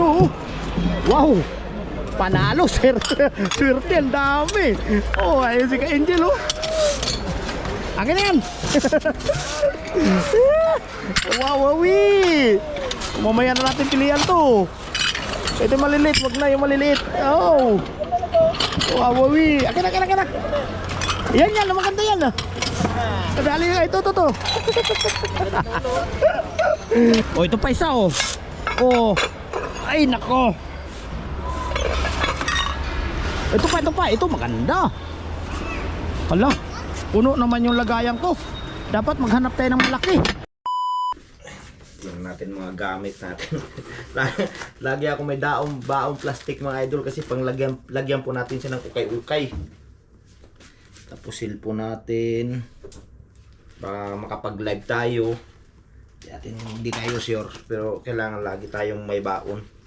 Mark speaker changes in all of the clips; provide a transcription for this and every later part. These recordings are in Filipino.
Speaker 1: to. Wow! Panalo, sir. Swerte, ang dami. Oh, ayun si Ka-Angel, oh. Akin na yan. wow, wawi. Mamaya na natin pilihan to. Ito maliliit, wag na yung maliliit. Oh. Wow, wawi. Akin na, akin na, akin na. Yan yan, maganda yan ah. Kadali nga, ito, ito, ito. oh, ito pa isa oh. Oh. Ay, nako. Ito pa, ito pa. Ito maganda. Hala, puno naman yung lagayan ko. Dapat maghanap tayo ng malaki.
Speaker 2: Yung natin mga gamit natin. Lagi ako may daong baong plastic mga idol kasi pang lagyan, lagyan po natin siya ng ukay-ukay. Tapos po natin. Baka makapag-live tayo. Natin hindi tayo sure pero kailangan lagi tayong may baon.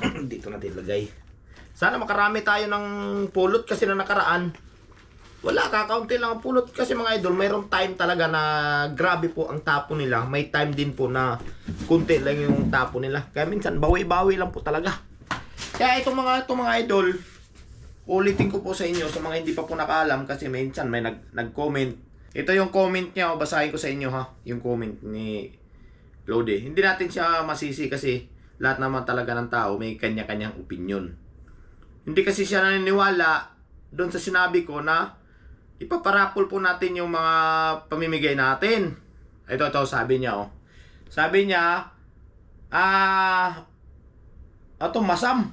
Speaker 2: Dito natin lagay. Sana makarami tayo ng pulot kasi na nakaraan. Wala, kakaunti lang ang pulot kasi mga idol, mayroong time talaga na grabe po ang tapo nila. May time din po na kunti lang yung tapo nila. Kaya minsan bawi-bawi lang po talaga. Kaya itong mga itong mga idol, ulitin ko po sa inyo sa mga hindi pa po nakaalam kasi minsan may nag nag-comment. Ito yung comment niya, o basahin ko sa inyo ha, yung comment ni Lode. Hindi natin siya masisi kasi lahat naman talaga ng tao may kanya-kanyang opinion. Hindi kasi siya naniniwala doon sa sinabi ko na ipaparapol po natin yung mga pamimigay natin. Ito, ito, sabi niya, oh. Sabi niya, ah, ito, masam.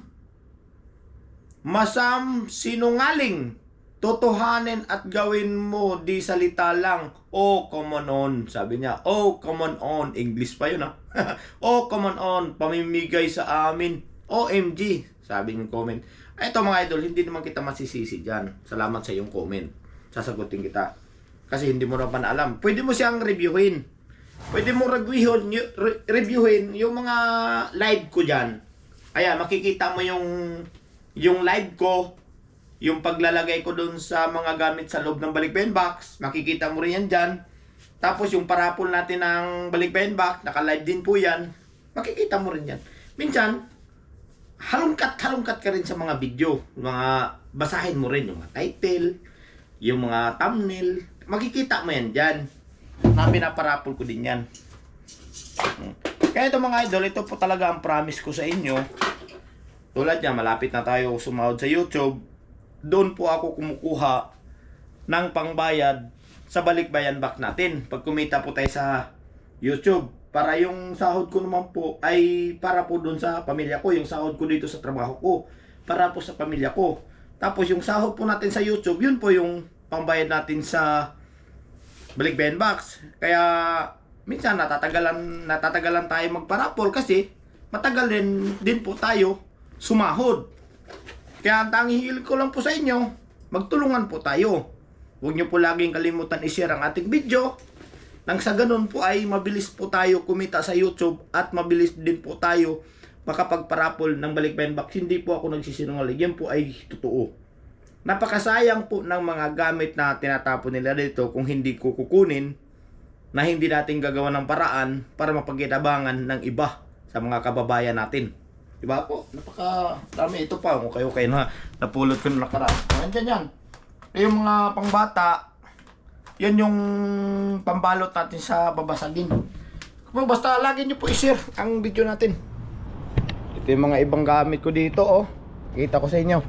Speaker 2: Masam sinungaling. Totohanin at gawin mo, di salita lang. Oh, come on. Sabi niya, oh, come on. English pa yun, ha? oh, come on. Pamimigay sa amin. OMG. Sabi ng comment. Ito mga idol, hindi naman kita masisisi dyan. Salamat sa iyong comment. Sasagutin kita. Kasi hindi mo naman alam. Pwede mo siyang reviewin. Pwede mo reviewin, reviewin yung mga live ko dyan. Ayan, makikita mo yung yung live ko, yung paglalagay ko dun sa mga gamit sa loob ng balikbayan box, makikita mo rin yan dyan. Tapos yung parapol natin ng balikbayan box, naka-live din po yan, makikita mo rin yan. Minsan, halongkat-halongkat ka rin sa mga video. Mga, basahin mo rin yung mga title, yung mga thumbnail, makikita mo yan dyan. Na pinaparapol ko din yan. Kaya ito mga idol, ito po talaga ang promise ko sa inyo. Tulad niya, malapit na tayo sumahod sa YouTube. Doon po ako kumukuha ng pangbayad sa balikbayan back natin. Pag kumita po tayo sa YouTube. Para yung sahod ko naman po ay para po doon sa pamilya ko. Yung sahod ko dito sa trabaho ko. Para po sa pamilya ko. Tapos yung sahod po natin sa YouTube, yun po yung pangbayad natin sa balikbayan box. Kaya minsan natatagalan natatagalan tayo magparapol kasi matagal din din po tayo sumahod. Kaya ang tanging hiil ko lang po sa inyo, magtulungan po tayo. Huwag niyo po laging kalimutan i-share ang ating video. Nang sa ganun po ay mabilis po tayo kumita sa YouTube at mabilis din po tayo makapagparapol ng balikbayan box. Hindi po ako nagsisinungaling. Yan po ay totoo. Napakasayang po ng mga gamit na tinatapon nila dito kung hindi ko kukunin na hindi natin gagawa ng paraan para mapagkitabangan ng iba sa mga kababayan natin. Diba po? Napaka dami ito pa. Kung kayo kayo na napulot ko na nakaraan. Nandiyan yan. Yung mga pangbata, yan yung pambalot natin sa babasagin. Kung basta lagi nyo po i-share ang video natin. Ito yung mga ibang gamit ko dito oh. Kita ko sa inyo.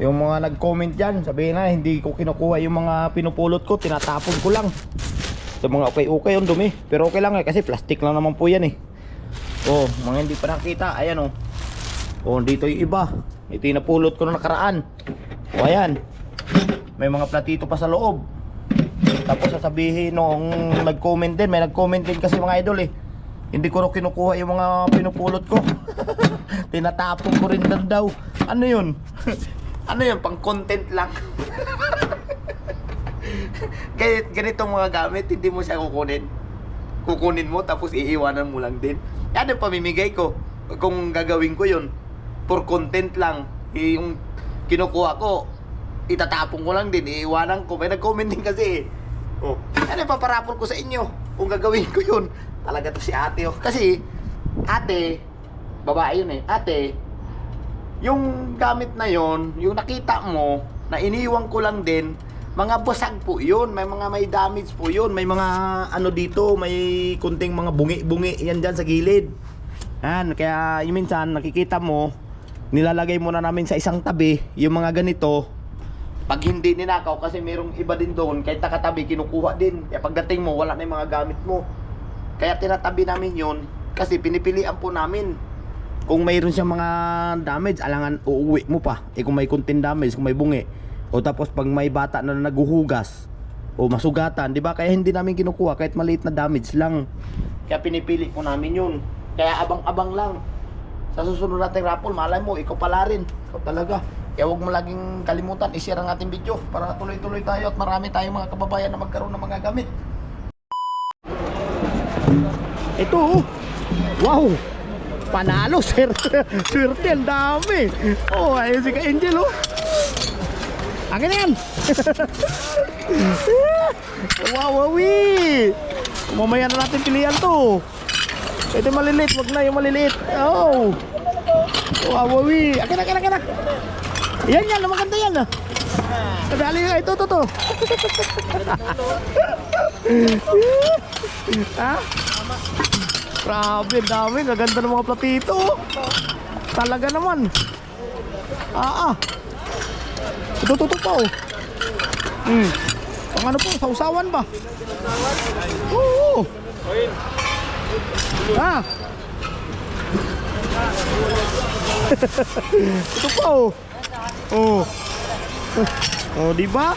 Speaker 2: Yung mga nag-comment dyan, sabihin na hindi ko kinukuha yung mga pinupulot ko, tinatapon ko lang. Sa mga okay-okay yung dumi. Pero okay lang eh, kasi plastic lang naman po yan eh. Oh, mga hindi pa nakita, ayan oh. Oh, dito yung iba. Ito yung napulot ko na nakaraan. O ayan. May mga platito pa sa loob. Tapos sasabihin nung nag-comment din, may nag-comment din kasi mga idol eh. Hindi ko rin kinukuha yung mga pinupulot ko. Tinatapon ko rin lang daw. Ano yun? ano yun? Pang content lang. Ganit, ganitong mga gamit, hindi mo siya kukunin. Kukunin mo tapos iiwanan mo lang din. Yan ang pamimigay ko. Kung gagawin ko yun, for content lang. Yung kinukuha ko, itatapon ko lang din, iiwanan ko. May nag-comment din kasi eh. Oh, ano yung paparapol ko sa inyo? Kung gagawin ko yun, talaga to si ate oh. Kasi, ate, babae yun eh, ate, yung gamit na yon, yung nakita mo, na iniwan ko lang din, mga busag po yun, may mga may damage po yun, may mga ano dito, may kunting mga bungi-bungi yan dyan sa gilid. Yan, kaya yung minsan nakikita mo, nilalagay mo na namin sa isang tabi, yung mga ganito, pag hindi ninakaw kasi merong iba din doon, kahit nakatabi, kinukuha din. Kaya pagdating mo, wala na yung mga gamit mo. Kaya tinatabi namin yun, kasi pinipilian po namin. Kung mayroon siyang mga damage, alangan uuwi mo pa. Eh kung may kunting damage, kung may bungi. O tapos pag may bata na naguhugas, o masugatan, di ba? Kaya hindi namin kinukuha kahit maliit na damage lang. Kaya pinipili po namin yun. Kaya abang-abang lang. Sa susunod nating raffle, malay mo, ikaw pala rin. Ikaw talaga. Kaya huwag mo laging kalimutan, i-share ang ating video para tuloy-tuloy tayo at marami tayong mga kababayan na magkaroon ng mga gamit.
Speaker 1: Ito oh. Wow. Panalo, sir. Swerte, ang dami. Oh, ayun si Ka-Angel oh. Akin na yan. wow, wawi. Mamaya na natin pilihan to. Ito maliliit, wag na yung maliliit. Oh. Wow, wawi. Akin na, akin na, akin na. Yan yan, maganda yan ah. Kadali nga, ito, ito, ito. ha? Grabe, dami. Gaganda ng mga platito. Talaga naman. Ah, ah. Ito, ito, ito pa, oh. Hmm. Pang ano po, sausawan ba? Oo. Ah. ito pa, oh. Oh. Oh, di ba?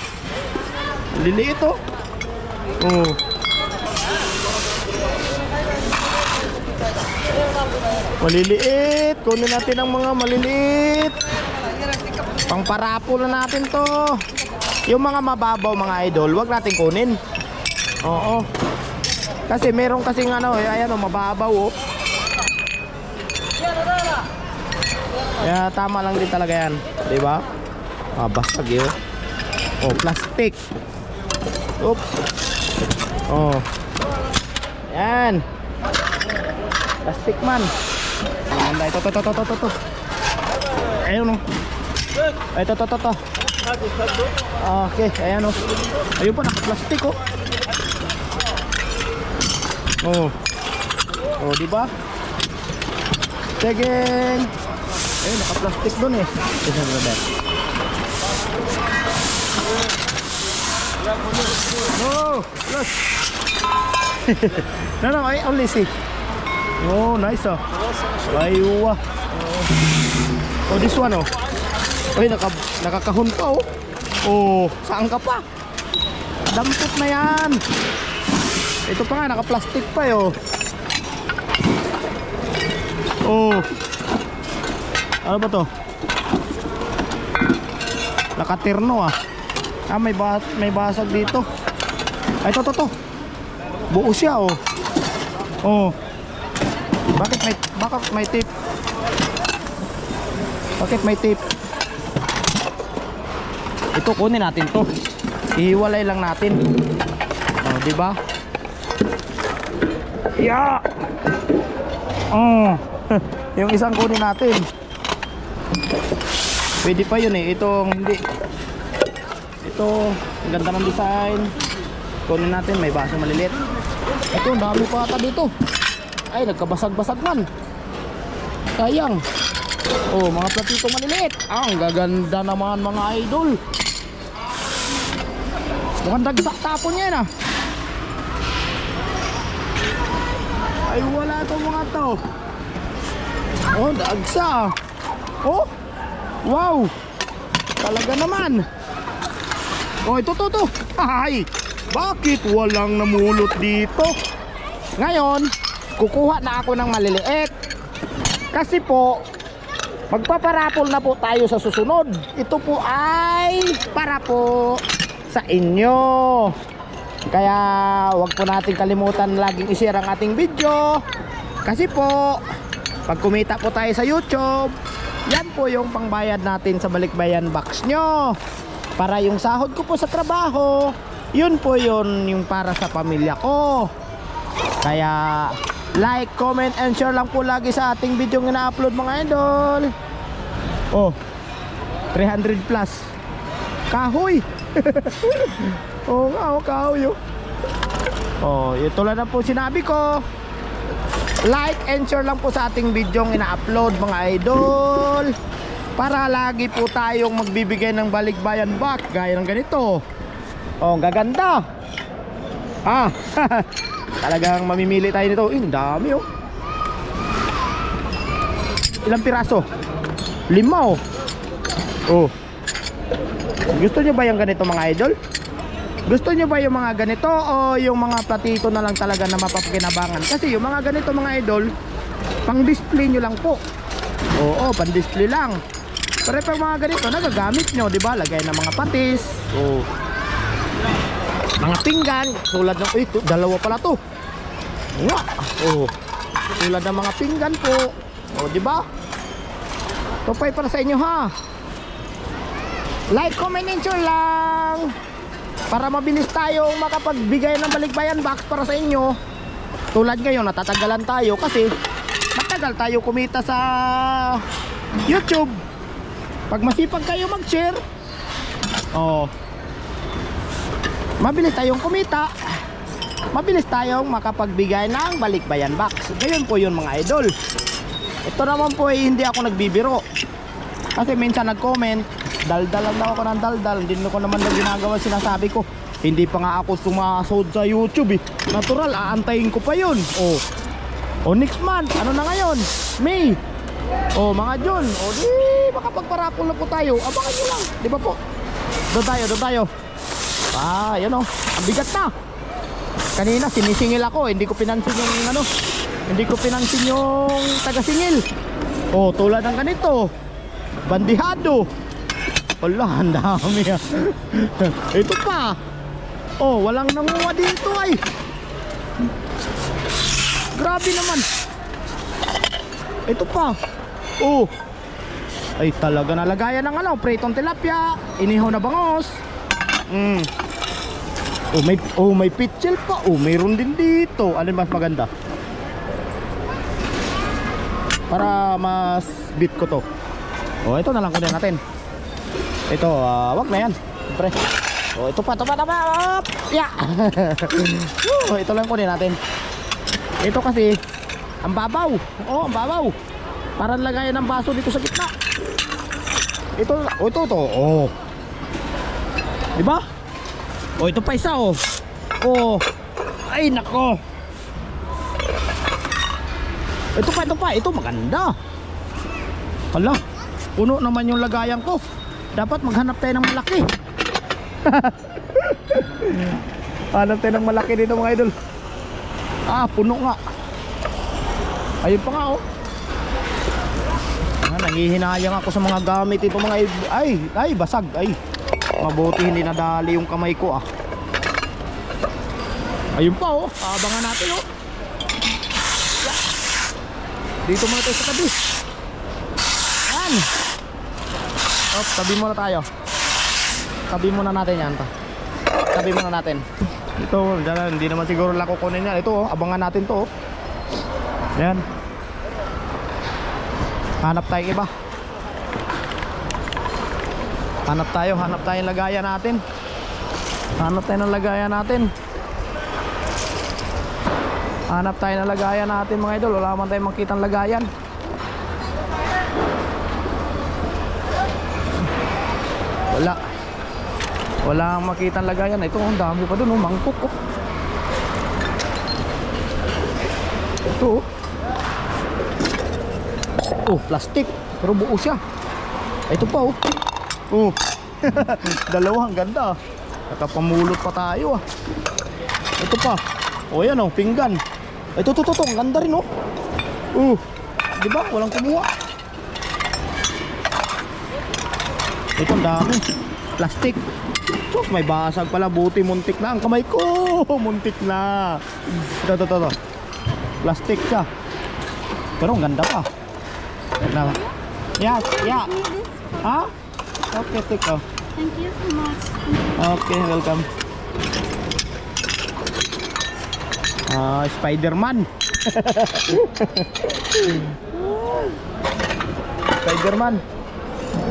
Speaker 1: Liliit, oh. Oh. Maliliit. Kunin natin ang mga maliliit. Pangparapo na natin to. Yung mga mababaw mga idol, wag natin kunin. Oo. Kasi meron kasing ano, eh, ayan oh, mababaw oh. Kaya tama lang din talaga yan, 'di ba? Ah, basag 'yo. Oh, plastic. Oop. Oh. Yan. Plastic man. Ayan, ito, ito, ito, ito, ito, ito. Ayun, oh. Ito, ito, ito, ito. Okay, ayan, oh. Ayun pa, naka-plastic, oh. Oh. Oh, di ba? Tegeng. Ayun, naka-plastic doon, eh. Ito, ito, ito. Oh, look. no, no, I only see. Oh, nice oh. Aywa. Oh, this one oh. Oy, naka nakakahon pa oh. Oh, saan ka pa? Dampot na yan. Ito pa nga, naka-plastic pa eh oh. Oh. Ano ba to? Nakatirno ah. Ah, may ba may basag dito. Ay, to, to, to. Buo siya oh. Oh. Bakit may bakit may tape? Bakit may tape? Ito kunin natin to. Ihiwalay lang natin. Oh, di ba? Yeah. Oh. Yung isang kunin natin. Pwede pa yun eh. Itong hindi. Ito, ganda ng design. Kunin natin, may baso maliliit. Ito, dami pa ata dito. Ay, nagkabasag-basag man. Sayang. Oh, mga platito maliliit. Ah, ang gaganda naman mga idol. Mukhang dagsak tapon yan ah. Ay, wala to mga to. Oh, dagsa. Oh, wow. Talaga naman. Oh, ito, to, to. Ay, bakit walang namulot dito? Ngayon, kukuha na ako ng maliliit. Kasi po, magpaparapol na po tayo sa susunod. Ito po ay para po sa inyo. Kaya wag po natin kalimutan laging i-share ang ating video. Kasi po, pag kumita po tayo sa YouTube, yan po yung pangbayad natin sa balikbayan box nyo. Para yung sahod ko po sa trabaho, yun po yun yung para sa pamilya ko. Kaya like, comment, and share lang po lagi sa ating video na na-upload mga idol. Oh, 300 plus. Kahoy! Oo nga, oh, kahoy oh. Yung tulad na po sinabi ko. Like and share lang po sa ating video yung ina-upload mga idol. Para lagi po tayong magbibigay ng balikbayan back gaya ng ganito. Oh, ang gaganda. Ah, talagang mamimili tayo nito. Eh, ang dami oh. Ilang piraso? Lima oh. Oh. Gusto nyo ba yung ganito mga idol? Gusto nyo ba yung mga ganito o yung mga platito na lang talaga na mapapakinabangan? Kasi yung mga ganito mga idol, pang display nyo lang po. Oo, pang display lang. Pero pag mga ganito, nagagamit nyo, di ba? Lagay ng mga patis. Oo. Mga pinggan, tulad ng, to, dalawa pala to. Nga. Oo. Tulad ng mga pinggan po. O, di ba? Ito pa para sa inyo ha. Like, comment, and share lang. Para mabilis tayong makapagbigay ng balikbayan box para sa inyo. Tulad ngayon natatagalan tayo kasi matagal tayo kumita sa YouTube. Pag masipag kayo mag share oh, mabilis tayong kumita. Mabilis tayong makapagbigay ng balikbayan box. Ngayon po yun mga idol. Ito naman po ay hindi ako nagbibiro. Kasi minsan nag-comment, daldal lang ako ng daldal. Hindi ko naman na ginagawa sinasabi ko. Hindi pa nga ako sumasod sa YouTube eh. Natural, aantayin ko pa yun. Oh. Oh, next month. Ano na ngayon? May. Oh, mga June. Oh, di makapagparapol na po tayo. Abangan nyo lang. Di ba po? Doon tayo, doon tayo. Ah, yun oh. Ang bigat na. Kanina sinisingil ako. Hindi ko pinansin yung ano. Hindi ko pinansin yung taga-singil. Oh, tulad ng ganito. Bandihado. Wala, ang dami ah. Ito pa. Oh, walang nanguha dito ay. Grabe naman. Ito pa. Oh. Ay talaga nalagayan ng ano, pritong tilapia, inihaw na bangos. Mm. Oh, may oh, may pitchel pa. Oh, mayroon din dito. Alin mas maganda? Para mas bit ko to. Oh, ito na lang kunin natin. Ito, ah, wag na yan. Siyempre. Oh, ito pa, ito pa, ito pa. Up! Yeah! oh, ito lang kunin natin. Ito kasi, ang babaw. Oh, ang babaw. Para lagayan ng baso dito sa gitna. Ito, oh, ito, ito. Oh. Diba? Oh, ito pa isa, oh. Oh. Ay, nako. Ito pa, ito pa. Ito maganda. Hala. Puno naman yung lagayan ko. Dapat maghanap tayo ng malaki. Hanap tayo ng malaki dito mga idol. Ah, puno nga. Ayun pa nga oh. Ah, nangihinayang ako sa mga gamit ito mga id- ay, ay basag ay. Mabuti hindi nadali yung kamay ko ah. Ayun pa oh, abangan natin oh. Dito muna tayo sa tabi. Yan. Oh, tabi muna tayo. Tabi muna natin yan pa. Tabi muna natin. Ito, dyan, hindi naman siguro lang kukunin yan. Ito, oh, abangan natin to. Oh. Yan. Hanap tayo iba. Hanap tayo, hanap tayo ng lagayan natin. Hanap tayo ng lagayan natin. Hanap tayo ng lagayan natin mga idol. Wala man tayong makitang lagayan. Wala. Wala ang makitang lagayan. Ito, ang dami pa dun, oh, mangkok. Oh. Ito, oh. Oh, plastic. Pero buo siya. Ito pa, oh. Oh. Dalawa, ang ganda. ah. Nakapamulot pa tayo, ah. Ito pa. Oh, yan, oh, pinggan. Ito, ito, ito, ito. Ang ganda rin, oh. Oh. Di ba? Walang kumuha. Ito ang dami. Plastic. Sus, may basag pala. Buti muntik na ang kamay ko. Muntik na. Ito, ito, ito. Plastic siya. Pero ang ganda pa. Na. Yeah, yeah. Ha? Okay, take oh.
Speaker 3: Thank you so much.
Speaker 1: Okay, welcome. Ah, Spider-Man. Spiderman.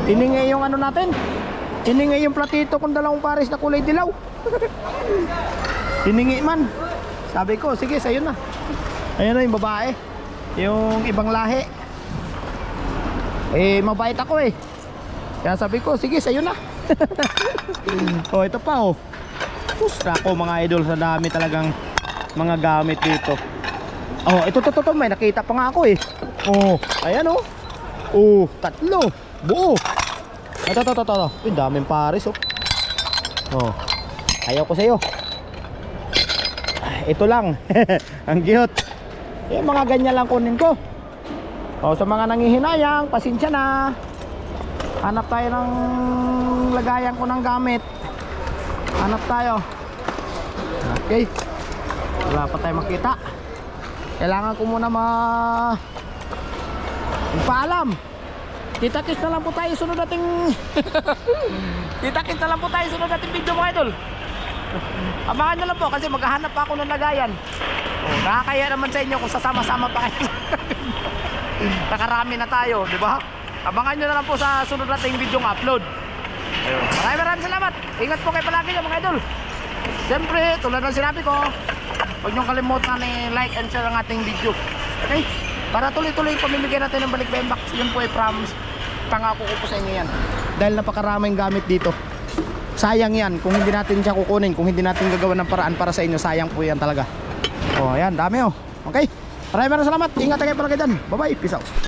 Speaker 1: Iningi yung ano natin. Iningi yung platito kung dalawang pares na kulay dilaw. Iningi man. Sabi ko, sige, sa'yo na. Ayun na yung babae. Yung ibang lahi. Eh, mabait ako eh. Kaya sabi ko, sige, sa'yo na. oh, ito pa oh. Sus, ako mga idol, sa dami talagang mga gamit dito. Oh, ito, ito, ito, may nakita pa nga ako eh. Oh, ayan oh. Oh, tatlo. Buo. Ito, ito, ito, ito. Uy, daming pares oh. Oh, ayaw ko sa'yo. Ito lang. Ang cute. Yung mga ganyan lang kunin ko. O sa mga nangihinayang, pasensya na. Hanap tayo ng lagayan ko ng gamit. Hanap tayo. Okay. Wala pa tayo makita. Kailangan ko muna ma... Paalam. Kita-kits na lang po tayo sunod nating... Kita-kits na lang po tayo sunod nating video mga idol. Abangan nyo lang po kasi maghahanap pa ako ng lagayan. Oh, nakakaya naman sa inyo kung sasama-sama pa kayo. Nakarami na tayo, di ba? Abangan nyo na lang po sa sunod nating video upload. Ayun. Maraming maraming salamat. Ingat po kayo palagi mga idol. Siyempre, tulad ng sinabi ko, huwag nyo kalimutan i-like and share ang ating video. Okay? Para tuloy-tuloy pamimigay natin ng balik box. Yun po ay promise. Pangako ko po sa inyo yan. Dahil napakaraming gamit dito. Sayang yan kung hindi natin siya kukunin, kung hindi natin gagawa ng paraan para sa inyo, sayang po yan talaga. Oh, ayan, dami oh. Okay? Maraming salamat. Ingat kayo palagi dyan. Bye-bye. Peace out.